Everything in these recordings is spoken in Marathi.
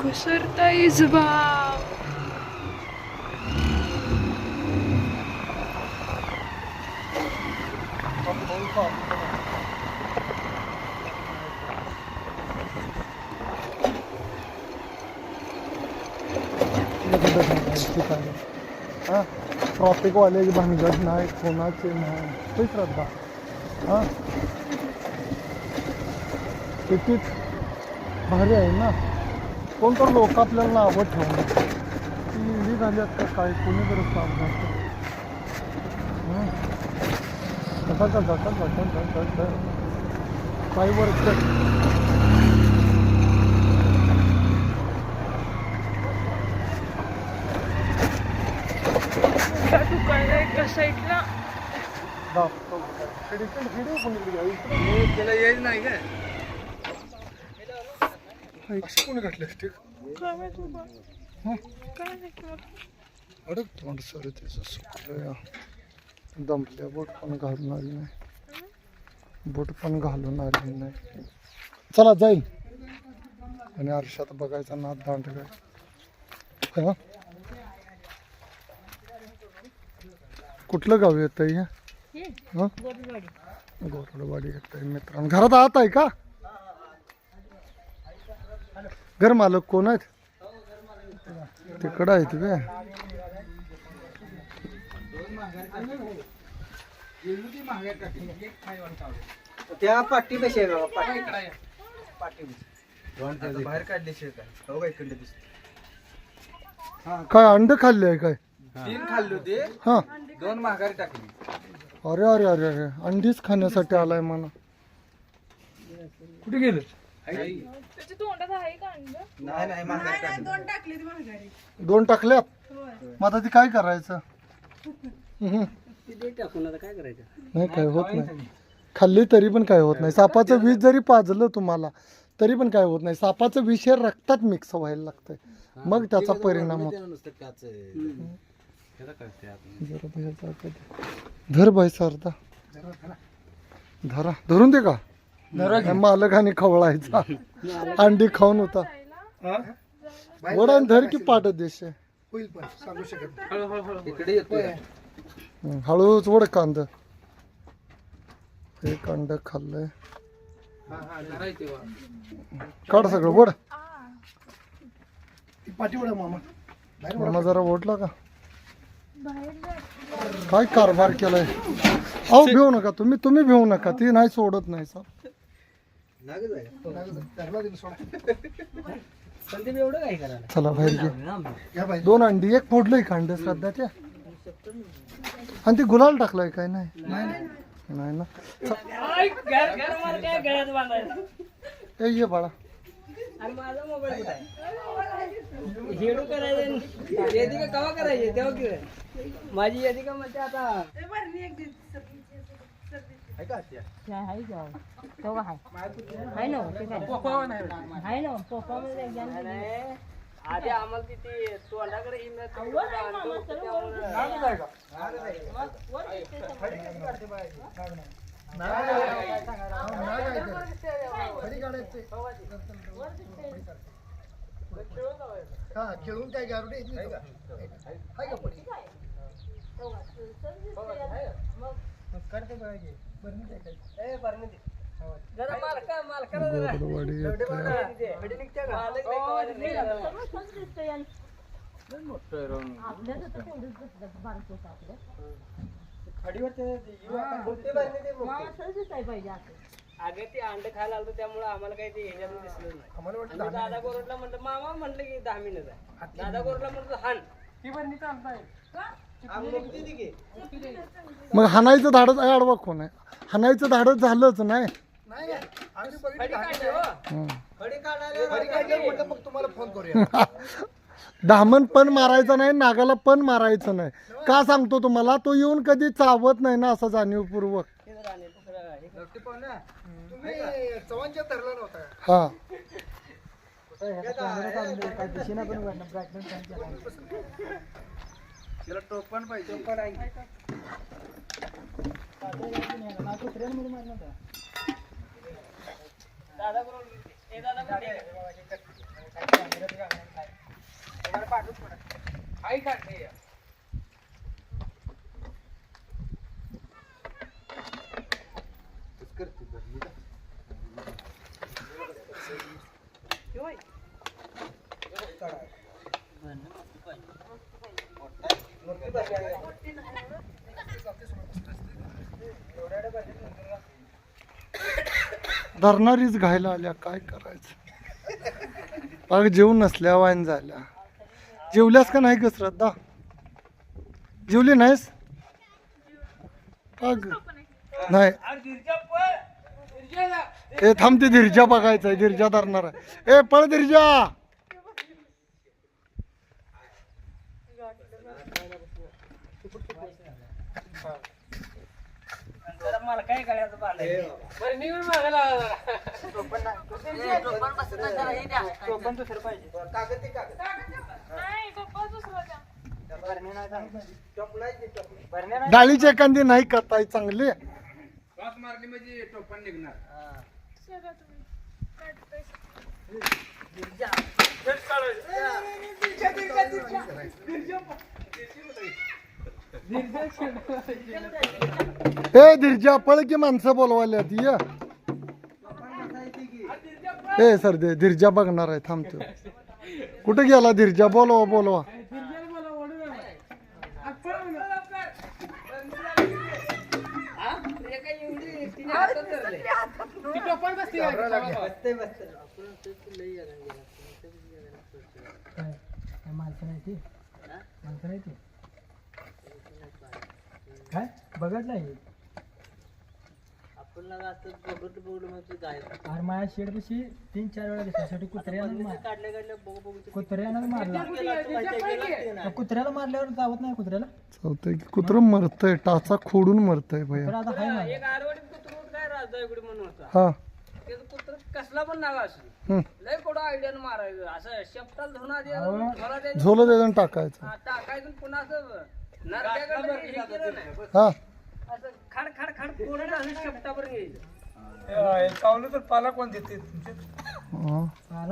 घसरतायच भाव ठिकाणी हां? ट्रॉफिकवाले भानगड नाही कोणाचे नाही. ते श्रद्धा? हां? कितीच भारी आहे ना? कोणतं लोक आपल्याला नावं ठेवणार ती इंडी झाली का काय? कोणी तरी सावधान कसा कसा कसा कसा कसा काही वर्ष त्या दुकान एका साईडला त्याला येईल नाही काय अशी कोणी घातली स्टिक काय माहीत बाबा. हं? काय माहीत मला. अडक तोंड सर त्याचं सुकलं दमल्या बोट पण घालून आली नाही बोट पण घालून आली नाही चला जाईल आणि आरशात बघायचा नाद दांड काय हं? कुठलं गाव येत आहे गोरडवाडी येत आहे मित्रांनो. घरात आत आहे का? घर मालक कोण आहेत? तिकडं आहेत काय त्या पाठी कशी आहे पाठी. पाठी बाहेर हो दिसते काय अंड खाल्ले आहे काय? तीन खाल्ले होते. हा. दोन माघारी टाकली. अरे अरे अरे अरे. अंडीच खाण्यासाठी आलाय म्हणा कुठे गेले? त्याच्या तोंडात आहे का अंड? नाही नाही माघारी टाकली. दोन टाकल्यात मग आता ती काय करायचं? हम्म. काय करायचं नाही. काय होत नाही. खाल्ली तरी पण काय होत नाही. सापाचं विष जरी पाजलं तुम्हाला तरी पण काय होत नाही. सापाचं विष हे रक्तात मिक्स व्हायला लागतंय. मग त्याचा परिणाम होतो. नुसतं जरा. धर बाई सरदा. धरा. धरून दे का? काय मालक आणि खवळायचा. अंडी खाऊन होता. वडान धर की पाठ देश. इकडे येतोय. हळूच वड कांद. हे कांद खाल्लंय. काढ सगळं वड मामा जरा ओढला का? काय कारभार केलाय? अहो भिवू नका तुम्ही. तुम्ही भिवू नका. ती नाही सोडत नाही साप संदीप एवढं काय करायला? चला बाहेर घे. दोन अंडी एक फोडलंय कांड श्रद्धाच्या. आणि ती गुलाल टाकलाय काय? नाही. नाही ना. ए ये बाळा. माझा मोबाईल कुठे आहे? हेडू करायचं येते का? कवा करायचे? तेव्हा की माझी येते का म्हणजे आता? आधी आम्हाला तिथे तोंडाकडे खेळून काय गारुडे जरा मालका मालकाला जरा. गोरडवाडी येतंय. मालक नाही कवा नाही. मोठी बारणी ते मोठी. अगं ते अंड खायला आलं त्यामुळे आम्हाला काही ते ह्याच्यात दिसलं नाही. दादा गोरडला म्हणलं मामा म्हणलं की दहा मिनिट आहे दादा गोरडला म्हणलं हान. आम्ही मोठी ती घे. मग हाणायचं धाडच आहे आडवा कोण आहे. हाणायचं धाडच झालंच नाही. काढली हो. खडी काढायला मग तुम्हाला फोन करूया. दामन पण मारायचं नाही नागाला पण मारायचं नाही. का सांगतो तुम्हाला? तो येऊन कधी चावत नाही ना असं जाणीवपूर्वक. हे जरा आणेल, दुसरं हे कर. तुम्ही हा दादा बरोबर हे दादा बरोबर आई काढते धरणारीच घायला आल्या काय करायचं? अग जेवून नसल्या वाईन झाल्या. जेवल्यास का नाही ग श्रद्धा? जेवली नाहीस? अग नाही. ए थांब ते धीरजा बघायचं आहे धीरजा धरणार आहे. ए पळ धीरजा मला काय करायचं पाहिजे बरं मी पण मागायला टोपण दुसरं पाहिजे नाही पप्पा दुसरा द्या डाळीची एखादी नाही करताय चांगली शेगा तुम्ही काढताय. ए धीरजा पळ की माणसं बोलवायला ती ए सर दे धीरजा बघणार आहे थांबतो. कुठे गेला धीरजा बोलवा बोलवा. काय? बघत नाही आपण असं बघत बघलं मग तू जायचं अरे माझ्या शेड पशी तीन चार वेळा दिसण्यासाठी कुत्र्यानं मार काढल्या काढल्या बघू बघू ते कुत्र्यानं मारला. कुत्र्याला मारल्यावर जावत नाही कुत्र्याला? चालतंय की कुत्रं मरतय टाचा खोडून मरतय तर भैया आता हाय एक आरवडीत राजाकडे म्हणून होता. हा. त्याचं कुत्र कसला पण नाव असू हम्म. लय कोडा आयडियानं मारायचं. असं शेपटाल धुवून आधी अहो. मला ते झोलं देऊन टाकायचं. हा, टाकायचं पुन्हा असं नरड्याकडे हे केलं नाही. हा. असं खाड खाड खाड कोरडं असं शेपटावर घ्यायचं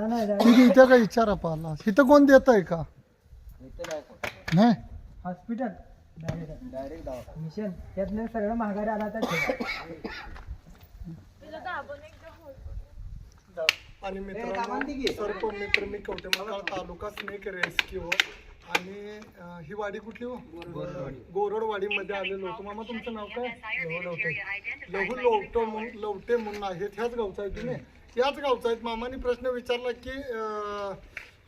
नाही ठीक आहे इथं काय विचारा पाला? इथं कोण देत आहे का? नाही. हॉस्पिटल. Direct mission. त्यातनं सगळं महागारी आला तर आणि मित्रांनो सर्प मित्र मी कवटेमंकाळ तालुका स्नेक रेस्क्यू. आणि ही वाडी कुठली हो? गोरडवाडी. मध्ये आलेलो होतो. मामा तुमचं नाव काय? लहू लवटे. लहू लवटे म्हणून लवटे म्हणून आहेत. ह्याच गावचा आहे तुम्ही याच गावचा आहेत. मामाने प्रश्न विचारला की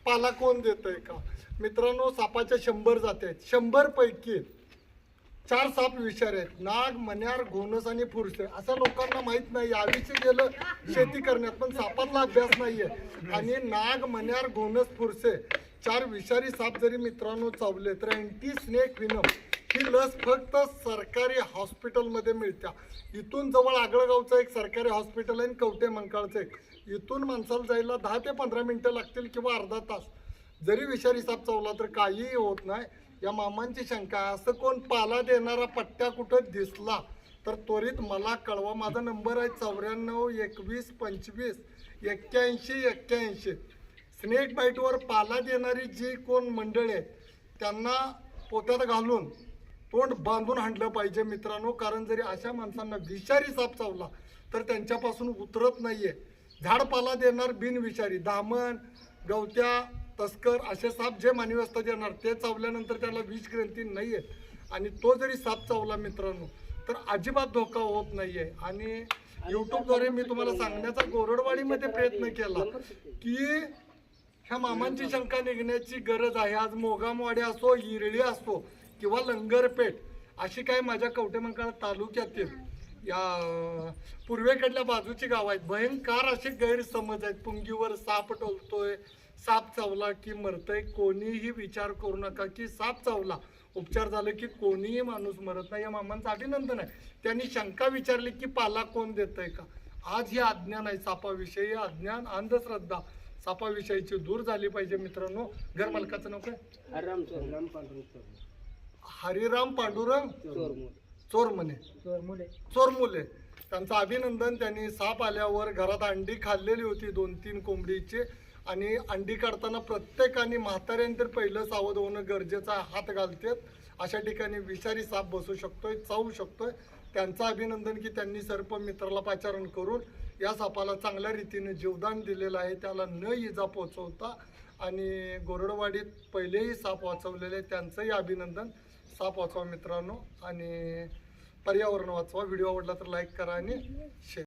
पाला कोण देत आहे का? मित्रांनो सापाच्या शंभर जाती आहेत. शंभर पैकी चार साप विषारी आहेत. नाग मन्यार गोनस आणि फुरसे. असं लोकांना माहीत नाही. याविषयी गेलं शेती करण्यात. पण सापातला अभ्यास नाहीये. आणि नाग मन्यार गोनस फुरसे चार विषारी साप जरी मित्रांनो चावले तर अँटी स्नेक विनम ही लस फक्त सरकारी हॉस्पिटलमध्ये मिळत्या. इथून जवळ आगळगावचं एक सरकारी हॉस्पिटल आहे आणि कवटे मंकाळचं एक. इथून माणसाला जायला दहा ते पंधरा मिनटं लागतील किंवा अर्धा तास. जरी विषारी साप चावला तर काहीही होत नाही. या मामांची शंका असं कोण पाला देणारा पट्ट्या कुठं दिसला? तर त्वरित मला कळवा. माझा नंबर आहे चौऱ्याण्णव एकवीस पंचवीस एक्क्याऐंशी एक्क्याऐंशी. स्नेक बाईटवर पाला देणारी जी कोण मंडळी आहेत त्यांना पोत्यात घालून तोंड बांधून हाणलं पाहिजे मित्रांनो. कारण जरी अशा माणसांना विषारी साप चावला तर त्यांच्यापासून उतरत नाही आहे झाड झाडपाला देणार बिनविषारी. दामण गवत्या तस्कर असे साप जे मानवी देणार ते चावल्यानंतर त्याला विषग्रंथी ग्रंथी आहे आणि तो जरी साप चावला मित्रांनो तर अजिबात धोका होत नाही आहे आणि युट्यूबद्वारे मी तुम्हाला सांगण्याचा गोरडवाडीमध्ये प्रयत्न केला की ह्या मामांची शंका निघण्याची गरज आहे. आज मोगामवाडी असो इरळी असो किंवा लंगरपेठ अशी काय माझ्या कवटेमंकाळ तालुक्यातील या पूर्वेकडल्या बाजूची गाव आहेत. भयंकर असे गैरसमज आहेत. पुंगीवर साप टोलतोय साप चावला की मरतय कोणीही विचार करू नका की साप चावला. उपचार झाले की कोणीही माणूस मरत नाही. या मामांचं अभिनंदन आहे. त्यांनी शंका विचारली की पाला कोण देतंय का? आज हे अज्ञान आहे सापाविषयी. अज्ञान अंधश्रद्धा सापाविषयीची दूर झाली पाहिजे मित्रांनो. घर मालकाचं नाव काय? हरराम पांडुरंग चोर. मुले चोरमुले. त्यांचं अभिनंदन. त्यांनी साप आल्यावर घरात अंडी खाल्लेली होती. दोन तीन कोंबडीची. आणि अंडी काढताना प्रत्येकाने म्हाताऱ्यांतर पहिलं सावध होणं गरजेचं आहे. हात घालतेत. अशा ठिकाणी विषारी साप बसू शकतोय चावू शकतोय. त्यांचं अभिनंदन की त्यांनी सर्प मित्राला पाचारण करून या सापाला चांगल्या रीतीने जीवदान दिलेलं आहे. त्याला न इजा पोचवता आणि गोरडवाडीत पहिलेही साप वाचवलेले त्यांचंही अभिनंदन. साप वाचवा मित्रांनो. आणि पर्यावरण वाचवा. व्हिडिओ आवडला तर लाईक करा आणि शेअर